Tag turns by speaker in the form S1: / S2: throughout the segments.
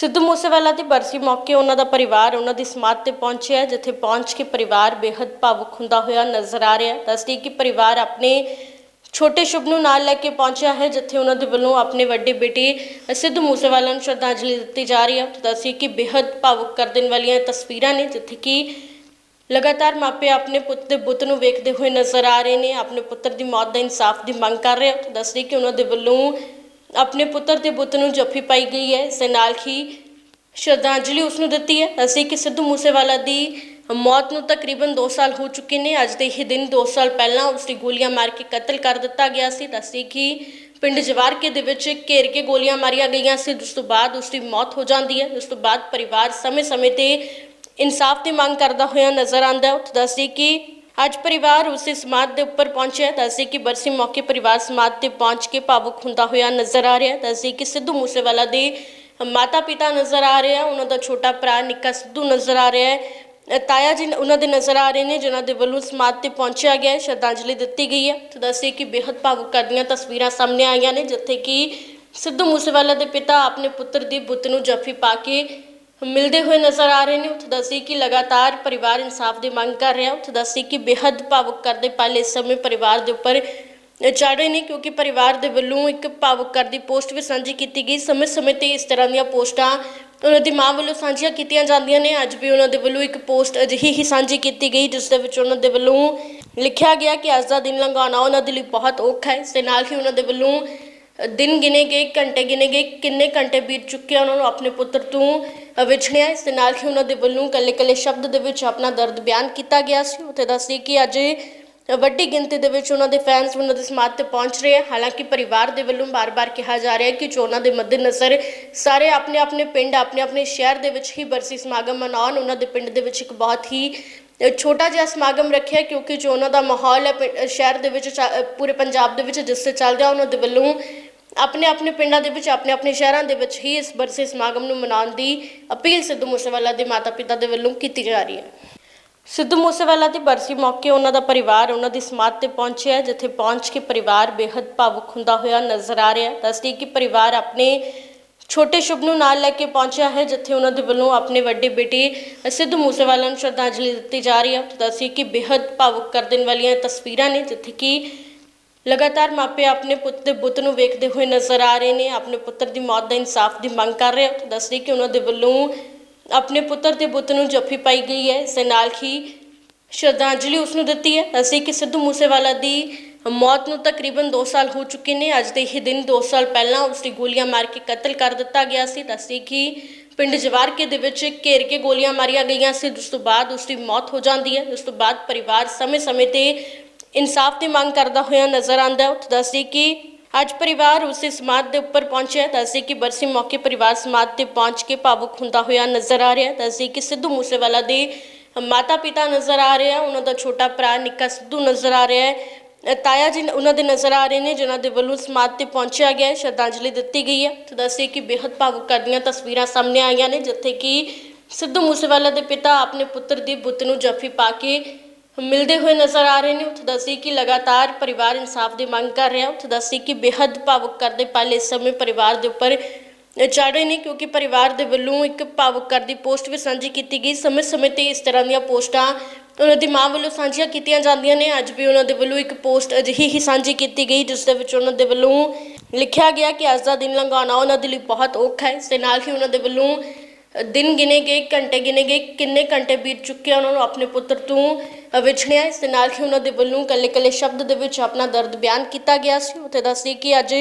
S1: ਸਿੱਧੂ ਮੂਸੇਵਾਲਾ ਦੀ ਬਰਸੀ ਮੌਕੇ ਉਹਨਾਂ ਦਾ ਪਰਿਵਾਰ ਉਹਨਾਂ ਦੀ ਸਮਾਧ ਤੇ ਪਹੁੰਚਿਆ ਜਿੱਥੇ ਪਹੁੰਚ ਕੇ ਪਰਿਵਾਰ ਬੇहद ਭਾਵੁਕ ਹੁੰਦਾ ਹੋਇਆ ਨਜ਼ਰ ਆ ਰਿਹਾ ਦੱਸਦੀ ਕਿ ਪਰਿਵਾਰ ਆਪਣੇ ਛੋਟੇ ਸ਼ੁਭ ਨੂੰ ਨਾਲ ਲੈ ਕੇ ਪਹੁੰਚਿਆ ਹੈ, ਜਿੱਥੇ ਉਹਨਾਂ ਦੇ ਵੱਲੋਂ ਆਪਣੇ ਵੱਡੇ ਬੇਟੇ ਸਿੱਧੂ ਮੂਸੇਵਾਲਾ ਨੂੰ ਸ਼ਰਧਾਂਜਲੀ ਦਿੱਤੀ ਜਾ ਰਹੀ ਹੈ। ਦੱਸਦੀ ਕਿ ਬੇहद ਭਾਵੁਕ ਕਰ ਦੇਣ ਵਾਲੀਆਂ ਤਸਵੀਰਾਂ ਨੇ, ਜਿੱਥੇ ਕਿ ਲਗਾਤਾਰ ਮਾਪੇ ਆਪਣੇ ਪੁੱਤ ਦੇ ਬੁੱਤ ਨੂੰ ਵੇਖਦੇ ਹੋਏ ਨਜ਼ਰ ਆ ਰਹੇ ਨੇ, ਆਪਣੇ ਪੁੱਤਰ ਦੀ ਮੌਤ ਦਾ ਇਨਸਾਫ ਦੀ ਮੰਗ ਕਰ ਰਹੇ ਹਨ ਦੱਸਦੀ ਕਿ ਉਹਨਾਂ ਦੇ ਵੱਲੋਂ ਆਪਣੇ ਪੁੱਤਰ ਦੇ ਬੁੱਤ ਨੂੰ ਜੱਫੀ ਪਾਈ ਗਈ ਹੈ। ਇਸ ਦੇ ਨਾਲ ਹੀ ਸ਼ਰਧਾਂਜਲੀ ਉਸ ਨੂੰ ਦਿੱਤੀ ਹੈ। ਅਸੀਂ ਕਿ ਸਿੱਧੂ ਮੂਸੇਵਾਲਾ ਦੀ ਮੌਤ ਨੂੰ ਤਕਰੀਬਨ 2 ਸਾਲ ਹੋ ਚੁੱਕੇ ਨੇ। ਅੱਜ ਦੇ ਹੀ ਦਿਨ 2 ਸਾਲ ਪਹਿਲਾਂ ਉਸ ਦੀ ਗੋਲੀਆਂ ਮਾਰ ਕੇ ਕਤਲ ਕਰ ਦਿੱਤਾ ਗਿਆ ਸੀ। ਦੱਸੀ ਕਿ ਪਿੰਡ ਜਵਾਰਕੇ ਦੇ ਵਿੱਚ ਘੇਰ ਕੇ ਗੋਲੀਆਂ ਮਾਰੀਆਂ ਗਈਆਂ ਸੀ। ਜਿਸ ਤੋਂ ਬਾਅਦ ਉਸ ਦੀ ਮੌਤ ਹੋ ਜਾਂਦੀ ਹੈ। ਉਸ ਤੋਂ ਬਾਅਦ ਪਰਿਵਾਰ ਸਮੇਂ-ਸਮੇਂ ਤੇ ਇਨਸਾਫ ਦੀ ਮੰਗ ਕਰਦਾ ਹੋਇਆ ਨਜ਼ਰ ਆਉਂਦਾ ਹੈ। ਉੱਥੇ ਦੱਸਦੀ ਕਿ ਅੱਜ ਪਰਿਵਾਰ ਉਸੇ ਸਮਾਧ ਦੇ ਉੱਪਰ ਪਹੁੰਚਿਆ ਹੈ। ਦੱਸਦੀ ਕਿ ਬਰਸੀ ਮੌਕੇ ਪਰਿਵਾਰ ਸਮਾਧ ਤੇ ਪਹੁੰਚ ਕੇ ਭਾਵੁਕ ਹੁੰਦਾ ਹੋਇਆ ਨਜ਼ਰ ਆ ਰਿਹਾ ਹੈ। ਦੱਸਦੀ ਕਿ ਸਿੱਧੂ ਮੂਸੇਵਾਲਾ ਦੇ ਮਾਤਾ ਪਿਤਾ ਨਜ਼ਰ ਆ ਰਹੇ ਆ। ਉਹਨਾਂ ਦਾ ਛੋਟਾ ਭਰਾ ਨਿੱਕਾ ਸਿੱਧੂ ਨਜ਼ਰ ਆ ਰਿਹਾ ਹੈ। ਤਾਇਆ ਜੀ ਉਹਨਾਂ ਦੇ ਨਜ਼ਰ ਆ ਰਹੇ ਨੇ, ਜਿਨ੍ਹਾਂ ਦੇ ਵੱਲੋਂ ਸਮਾਧ ਤੇ ਪਹੁੰਚਿਆ ਗਿਆ ਹੈ। ਸ਼ਰਧਾਂਜਲੀ ਦਿੱਤੀ ਗਈ ਹੈ। ਤੇ ਦੱਸਦੇ ਕਿ ਬੇहद ਭਾਵੁਕ ਕਰਦੀਆਂ ਤਸਵੀਰਾਂ ਸਾਹਮਣੇ ਆਈਆਂ ਨੇ, ਜਿੱਥੇ ਕਿ ਸਿੱਧੂ ਮੂਸੇਵਾਲਾ ਦੇ ਪਿਤਾ ਆਪਣੇ ਪੁੱਤਰ ਦੀ ਬੁੱਤ ਨੂੰ ਜੱਫੀ ਪਾ ਕੇ ਮਿਲਦੇ ਹੋਏ ਨਜ਼ਰ ਆ ਰਹੇ ਨੇ, ਉੱਥੇ ਦੱਸੀ ਕਿ ਲਗਾਤਾਰ ਪਰਿਵਾਰ ਇਨਸਾਫ ਦੀ ਮੰਗ ਕਰ ਰਿਹਾ, ਉੱਥੇ ਦੱਸੀ ਕਿ ਬੇਹੱਦ ਭਾਵੁਕ ਕਰਦੇ ਪਲ ਇਸ ਸਮੇਂ ਪਰਿਵਾਰ ਦੇ ਉੱਪਰ ਚੜ ਰਹੇ ਨੇ, ਕਿਉਂਕਿ ਪਰਿਵਾਰ ਦੇ ਵੱਲੋਂ ਇੱਕ ਭਾਵੁਕ ਕਰਦੀ ਪੋਸਟ ਵੀ ਸਾਂਝੀ ਕੀਤੀ ਗਈ। ਸਮੇਂ-ਸਮੇਂ ਤੇ ਇਸ ਤਰ੍ਹਾਂ ਦੀਆਂ ਪੋਸਟਾਂ ਉਹਨਾਂ ਦੀ ਮਾਂ ਵੱਲੋਂ ਸਾਂਝੀਆਂ ਕੀਤੀਆਂ ਜਾਂਦੀਆਂ ਨੇ। ਅੱਜ ਵੀ ਉਹਨਾਂ ਦੇ ਵੱਲੋਂ ਇੱਕ ਪੋਸਟ ਅਜਿਹੀ ਹੀ ਸਾਂਝੀ ਕੀਤੀ ਗਈ, ਜਿਸ ਦੇ ਵਿੱਚ ਉਹਨਾਂ ਦੇ ਵੱਲੋਂ ਲਿਖਿਆ ਗਿਆ ਕਿ ਅੱਜ ਦਾ ਦਿਨ ਲੰਘਾਉਣਾ ਉਹਨਾਂ ਦੇ ਲਈ ਬਹੁਤ ਔਖਾ ਹੈ। ਇਸ ਦੇ ਨਾਲ ਹੀ ਉਹਨਾਂ ਦੇ ਵੱਲੋਂ ਦਿਨ ਗਿਣੇ ਗਏ, ਘੰਟੇ ਗਿਣੇ ਗਏ, ਕਿੰਨੇ ਘੰਟੇ ਬੀਤ ਚੁੱਕੇ ਆ ਉਹਨਾਂ ਨੂੰ ਆਪਣੇ ਪੁੱਤਰ ਤੋਂ ਵਿਛੜਿਆ ਇਸ ਦੇ ਨਾਲ ਹੀ ਉਹਨਾਂ ਦੇ ਵੱਲੋਂ ਕੱਲੇ ਕੱਲੇ ਸ਼ਬਦ ਦੇ ਵਿੱਚ ਆਪਣਾ ਦਰਦ ਬਿਆਨ ਕੀਤਾ ਗਿਆ ਸੀ। ਉੱਥੇ ਦੱਸਦੀ ਕਿ ਅੱਜ ਵੱਡੀ ਗਿਣਤੀ ਦੇ ਵਿੱਚ ਉਹਨਾਂ ਦੇ ਫੈਨਸ ਉਹਨਾਂ ਦੇ ਸਮਾਧ ਤੇ ਪਹੁੰਚ ਰਹੇ ਆ। ਹਾਲਾਂਕਿ ਪਰਿਵਾਰ ਦੇ ਵੱਲੋਂ ਬਾਰ-ਬਾਰ ਕਿਹਾ ਜਾ ਰਿਹਾ ਹੈ ਕਿ ਚੋਣਾਂ ਦੇ ਮੱਦੇਨਜ਼ਰ ਸਾਰੇ ਆਪਣੇ ਆਪਣੇ ਪਿੰਡ ਆਪਣੇ ਆਪਣੇ ਸ਼ਹਿਰ ਦੇ ਵਿੱਚ ਹੀ ਬਰਸੀ ਸਮਾਗਮ ਮਨਾਉਣ, ਉਹਨਾਂ ਦੇ ਪਿੰਡ ਦੇ ਵਿੱਚ ਇੱਕ ਬਹੁਤ ਹੀ ਛੋਟਾ ਜਿਹਾ ਸਮਾਗਮ ਰੱਖਿਆ, ਕਿਉਂਕਿ ਜੋ ਉਹਨਾਂ ਦਾ ਮਾਹੌਲ ਹੈ ਪਿੰ- ਸ਼ਹਿਰ ਦੇ ਵਿੱਚ ਚਾ- ਪੂਰੇ ਪੰਜਾਬ ਦੇ ਵਿੱਚ ਜਿਸ ਤੇ ਚੱਲਦਾ, ਉਹਨਾਂ ਦੇ ਵੱਲੋਂ ਆਪਣੇ ਆਪਣੇ ਪਿੰਡਾਂ ਦੇ ਵਿੱਚ, ਆਪਣੇ ਆਪਣੇ ਸ਼ਹਿਰਾਂ ਦੇ ਵਿੱਚ ਹੀ ਇਸ ਬਰਸੇ ਸਮਾਗਮ ਨੂੰ ਮਨਾਉਣ ਦੀ ਅਪੀਲ ਸਿੱਧੂ ਮੂਸੇਵਾਲਾ ਦੇ ਮਾਤਾ-ਪਿਤਾ ਦੇ ਵੱਲੋਂ ਕੀਤੀ ਜਾ ਰਹੀ ਹੈ। ਸਿੱਧੂ ਮੂਸੇਵਾਲਾ ਦੀ ਬਰਸੀ ਮੌਕੇ ਉਹਨਾਂ ਦਾ ਪਰਿਵਾਰ, ਉਹਨਾਂ ਦੀ ਸਮਾਧ ਤੇ ਪਹੁੰਚਿਆ ਜਿੱਥੇ ਪਹੁੰਚ ਕੇ ਪਰਿਵਾਰ ਬੇहद ਭਾਵੁਕ ਹੁੰਦਾ ਹੋਇਆ ਨਜ਼ਰ ਆ ਰਿਹਾ ਦੱਸਦੀ ਕਿ ਪਰਿਵਾਰ ਆਪਣੇ ਛੋਟੇ ਸ਼ੁਭ ਨੂੰ ਨਾਲ ਲੈ ਕੇ ਪਹੁੰਚਿਆ ਹੈ, ਜਿੱਥੇ ਉਹਨਾਂ ਦੇ ਵੱਲੋਂ ਆਪਣੇ ਵੱਡੇ ਬੇਟੇ ਸਿੱਧੂ ਮੂਸੇਵਾਲਾ ਨੂੰ ਸ਼ਰਧਾਂਜਲੀ ਦਿੱਤੀ ਜਾ ਰਹੀ ਹੈ। ਦੱਸਦੀ ਕਿ ਬੇहद ਭਾਵੁਕ ਕਰ ਦੇਣ ਵਾਲੀਆਂ ਤਸਵੀਰਾਂ ਨੇ, ਜਿੱਥੇ ਕਿ ਲਗਾਤਾਰ ਮਾਪੇ ਆਪਣੇ ਪੁੱਤ ਦੇ ਬੁੱਤ ਨੂੰ ਵੇਖਦੇ ਹੋਏ ਨਜ਼ਰ ਆ ਰਹੇ ਨੇ, ਆਪਣੇ ਪੁੱਤਰ ਦੀ ਮੌਤ ਦਾ ਇਨਸਾਫ ਦੀ ਮੰਗ ਕਰ ਰਹੇ ਹੋ ਦੱਸਦੇ ਕਿ ਉਹਨਾਂ ਦੇ ਵੱਲੋਂ ਆਪਣੇ ਪੁੱਤਰ ਦੇ ਬੁੱਤ ਨੂੰ ਜੱਫੀ ਪਾਈ ਗਈ ਹੈ। ਇਸ ਦੇ ਨਾਲ ਹੀ ਸ਼ਰਧਾਂਜਲੀ ਉਸ ਨੂੰ ਦਿੱਤੀ ਹੈ। ਅਸੀਂ ਕਿ ਸਿੱਧੂ ਮੂਸੇਵਾਲਾ ਦੀ ਮੌਤ ਨੂੰ ਤਕਰੀਬਨ 2 ਸਾਲ ਹੋ ਚੁੱਕੇ ਨੇ। ਅੱਜ ਦੇ ਹੀ ਦਿਨ 2 ਸਾਲ ਪਹਿਲਾਂ ਉਸ ਦੀ ਗੋਲੀਆਂ ਮਾਰ ਕੇ ਕਤਲ ਕਰ ਦਿੱਤਾ ਗਿਆ ਸੀ। ਦੱਸਦੀ ਕਿ ਪਿੰਡ ਜਵਾਰਕੇ ਦੇ ਵਿੱਚ ਘੇਰ ਕੇ ਗੋਲੀਆਂ ਮਾਰੀਆਂ ਗਈਆਂ ਸੀ। ਜਿਸ ਤੋਂ ਬਾਅਦ ਉਸ ਦੀ ਮੌਤ ਹੋ ਜਾਂਦੀ ਹੈ। ਉਸ ਤੋਂ ਬਾਅਦ ਪਰਿਵਾਰ ਸਮੇਂ-ਸਮੇਂ ਤੇ ਇਨਸਾਫ ਦੀ ਮੰਗ ਕਰਦਾ ਹੋਇਆ ਨਜ਼ਰ ਆਉਂਦਾ ਹੈ। ਉੱਥੇ ਦੱਸਦੀ ਕਿ ਅੱਜ ਪਰਿਵਾਰ ਉਸੇ ਸਮਾਧ ਦੇ ਉੱਪਰ ਪਹੁੰਚਿਆ ਦੱਸਦੀ ਕਿ ਬਰਸੀ ਮੌਕੇ ਪਰਿਵਾਰ ਸਮਾਧ ਤੇ ਪਹੁੰਚ ਕੇ ਭਾਵੁਕ ਹੁੰਦਾ ਹੋਇਆ ਨਜ਼ਰ ਆ ਰਿਹਾ ਦੱਸਦੀ ਕਿ ਸਿੱਧੂ ਮੂਸੇਵਾਲਾ ਦੇ ਮਾਤਾ ਪਿਤਾ ਨਜ਼ਰ ਆ ਰਹੇ ਆ ਉਹਨਾਂ ਦਾ ਛੋਟਾ ਭਰਾ ਨਿੱਕਾ ਸਿੱਧੂ ਨਜ਼ਰ ਆ ਰਿਹਾ ਹੈ। ਤਾਇਆ ਜੀ ਉਹਨਾਂ ਦੇ ਨਜ਼ਰ ਆ ਰਹੇ ਨੇ, ਜਿਨ੍ਹਾਂ ਦੇ ਵੱਲੋਂ ਸਮਾਧ ਤੇ ਪਹੁੰਚਿਆ ਗਿਆ ਹੈ। ਸ਼ਰਧਾਂਜਲੀ ਦਿੱਤੀ ਗਈ ਹੈ। ਤੇ ਦੱਸਦੇ ਕਿ ਬੇਹੱਦ ਭਾਵੁਕ ਕਰਦੀਆਂ ਤਸਵੀਰਾਂ ਸਾਹਮਣੇ ਆਈਆਂ ਨੇ, ਜਿੱਥੇ ਕਿ ਸਿੱਧੂ ਮੂਸੇਵਾਲਾ ਦੇ ਪਿਤਾ ਆਪਣੇ ਪੁੱਤਰ ਦੀ ਬੁੱਤ ਨੂੰ ਜੱਫੀ ਪਾ ਕੇ ਮਿਲਦੇ ਹੋਏ ਨਜ਼ਰ ਆ ਰਹੇ ਨੇ, ਉੱਥੇ ਦੱਸੀ ਕਿ ਲਗਾਤਾਰ ਪਰਿਵਾਰ ਇਨਸਾਫ ਦੀ ਮੰਗ ਕਰ ਰਿਹਾ, ਉੱਥੇ ਦੱਸੀ ਕਿ ਬੇਹੱਦ ਭਾਵੁਕ ਕਰਦੇ ਪਲ ਇਸ ਸਮੇਂ ਪਰਿਵਾਰ ਦੇ ਉੱਪਰ ਚੜ ਨੇ, ਕਿਉਂਕਿ ਪਰਿਵਾਰ ਦੇ ਵੱਲੋਂ ਇੱਕ ਭਾਵੁਕ ਕਰਦੀ ਪੋਸਟ ਵੀ ਸਾਂਝੀ ਕੀਤੀ ਗਈ। ਸਮੇਂ-ਸਮੇਂ ਤੇ ਇਸ ਤਰ੍ਹਾਂ ਦੀਆਂ ਪੋਸਟਾਂ ਉਹਨਾਂ ਦੀ ਮਾਂ ਵੱਲੋਂ ਸਾਂਝੀਆਂ ਕੀਤੀਆਂ ਜਾਂਦੀਆਂ ਨੇ। ਅੱਜ ਵੀ ਉਹਨਾਂ ਦੇ ਵੱਲੋਂ ਇੱਕ ਪੋਸਟ ਅਜਿਹੀ ਹੀ ਸਾਂਝੀ ਕੀਤੀ ਗਈ, ਜਿਸ ਦੇ ਵਿੱਚ ਉਹਨਾਂ ਦੇ ਵੱਲੋਂ ਲਿਖਿਆ ਗਿਆ ਕਿ ਅੱਜ ਦਾ ਦਿਨ ਲੰਘਾਉਣਾ ਉਹਨਾਂ ਦੇ ਲਈ ਬਹੁਤ ਔਖਾ ਹੈ। ਇਸ ਦੇ ਨਾਲ ਹੀ ਉਹਨਾਂ ਦੇ ਵੱਲੋਂ ਦਿਨ ਗਿਣੇ ਗਏ, ਘੰਟੇ ਗਿਣੇ ਗਏ, ਕਿੰਨੇ ਘੰਟੇ ਬੀਤ ਚੁੱਕੇ ਆ ਉਹਨਾਂ ਨੂੰ ਆਪਣੇ ਪੁੱਤਰ ਤੋਂ ਵਿਛੜਿਆ ਇਸ ਦੇ ਨਾਲ ਹੀ ਉਹਨਾਂ ਦੇ ਵੱਲੋਂ ਕੱਲੇ ਕੱਲੇ ਸ਼ਬਦ ਦੇ ਵਿੱਚ ਆਪਣਾ ਦਰਦ ਬਿਆਨ ਕੀਤਾ ਗਿਆ ਸੀ। ਉੱਥੇ ਦੱਸਦੀ ਕਿ ਅੱਜ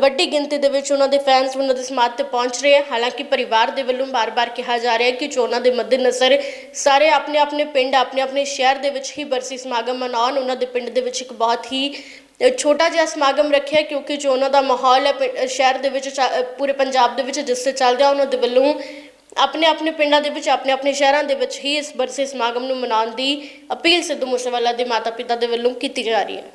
S1: ਵੱਡੀ ਗਿਣਤੀ ਦੇ ਵਿੱਚ ਉਹਨਾਂ ਦੇ ਫੈਨਸ ਉਹਨਾਂ ਦੇ ਸਮਾਜ ਤੇ ਪਹੁੰਚ ਰਹੇ ਆ। ਹਾਲਾਂਕਿ ਪਰਿਵਾਰ ਦੇ ਵੱਲੋਂ ਬਾਰ-ਬਾਰ ਕਿਹਾ ਜਾ ਰਿਹਾ ਹੈ ਕਿ ਚੋਣਾਂ ਦੇ ਮੱਦੇਨਜ਼ਰ ਸਾਰੇ ਆਪਣੇ ਆਪਣੇ ਪਿੰਡ ਆਪਣੇ ਆਪਣੇ ਸ਼ਹਿਰ ਦੇ ਵਿੱਚ ਹੀ ਬਰਸੀ ਸਮਾਗਮ ਮਨਾਉਣ, ਉਹਨਾਂ ਦੇ ਪਿੰਡ ਦੇ ਵਿੱਚ ਇੱਕ ਬਹੁਤ ਹੀ ਛੋਟਾ ਜਿਹਾ ਸਮਾਗਮ ਰੱਖਿਆ ਕਿਉਂਕਿ ਜੋ ਉਹਨਾਂ ਦਾ ਮਾਹੌਲ ਹੈ ਪਿੰ- ਸ਼ਹਿਰ ਦੇ ਵਿੱਚ ਚਾ- ਪੂਰੇ ਪੰਜਾਬ ਦੇ ਵਿੱਚ ਜਿਸ ਤੇ ਚੱਲ ਰਿਹਾ ਉਹਨਾਂ ਦੇ ਵੱਲੋਂ ਆਪਣੇ ਆਪਣੇ ਪਿੰਡਾਂ ਦੇ ਵਿੱਚ, ਆਪਣੇ ਆਪਣੇ ਸ਼ਹਿਰਾਂ ਦੇ ਵਿੱਚ ਹੀ ਇਸ ਬਰਸੇ ਸਮਾਗਮ ਨੂੰ ਮਨਾਉਣ ਦੀ ਅਪੀਲ ਸਿੱਧੂ ਮੂਸੇਵਾਲਾ ਦੇ ਮਾਤਾ ਪਿਤਾ ਦੇ ਵੱਲੋਂ ਕੀਤੀ ਜਾ ਰਹੀ ਹੈ।